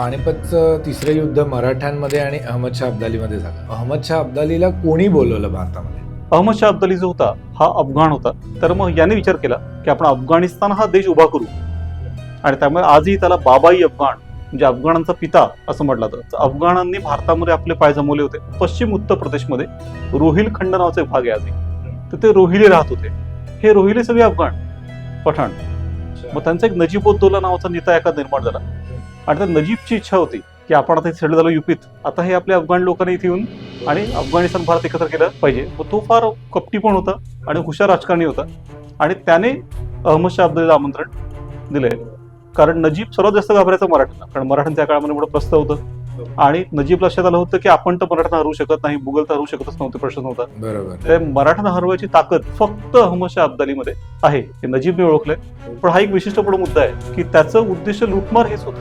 पानिपतचं तिसरं युद्ध मराठ्यांमध्ये आणि अहमद शाह अब्दालीमध्ये झालं. अहमद शाह अब्दालीला कोणी बोलवलं भारतामध्ये? अहमद शाह अब्दाली जो होता हा अफगाण होता. तर मग याने विचार केला की आपण अफगाणिस्तान हा देश उभा करू. आणि त्यामुळे आजही त्याला बाबाई अफगाण म्हणजे अफगाणांचा पिता असं म्हटलं जातं. तर अफगाणांनी भारतामध्ये आपले पाय जमवले होते. पश्चिम उत्तर प्रदेशमध्ये रोहिल खंड नावाचा एक भाग आहे आजही. तर ते रोहिले राहत होते. हे रोहिले सगळे अफगाण पठाण. मग त्यांचा एक नजीबोद्दौला नावाचा नेता एका निर्माण झाला. आणि त्या नजीबची इच्छा होती की आपण आता सेटल झालो युपीत. आता हे आपल्या अफगाण लोकांनी इथे येऊन आणि अफगाणिस्तान भारत एकत्र केलं पाहिजे. मग तो फार कपटी पण होता आणि हुशार राजकारणी होता. आणि त्याने अहमद शाह अब्दालीला आमंत्रण दिलंय. कारण नजीब सर्वात जास्त घाबरायचा मराठ्यांना कारण मराठ्यांच्या त्या काळामध्ये मोठं प्रस्ताव होतं. आणि नजीब लक्षात आलं होतं की आपण तर मराठ्यांना हरवू शकत नाही मुघल तर हरवू शकतच नव्हते प्रश्न नव्हता. मराठ्यांना हरवायची ताकद फक्त अहमद शाह अब्दालीमध्ये आहे. हे नजीबने ओळखलंय. पण हा एक विशिष्ट पण मुद्दा आहे की त्याचं उद्देश लुटमार हेच होतं.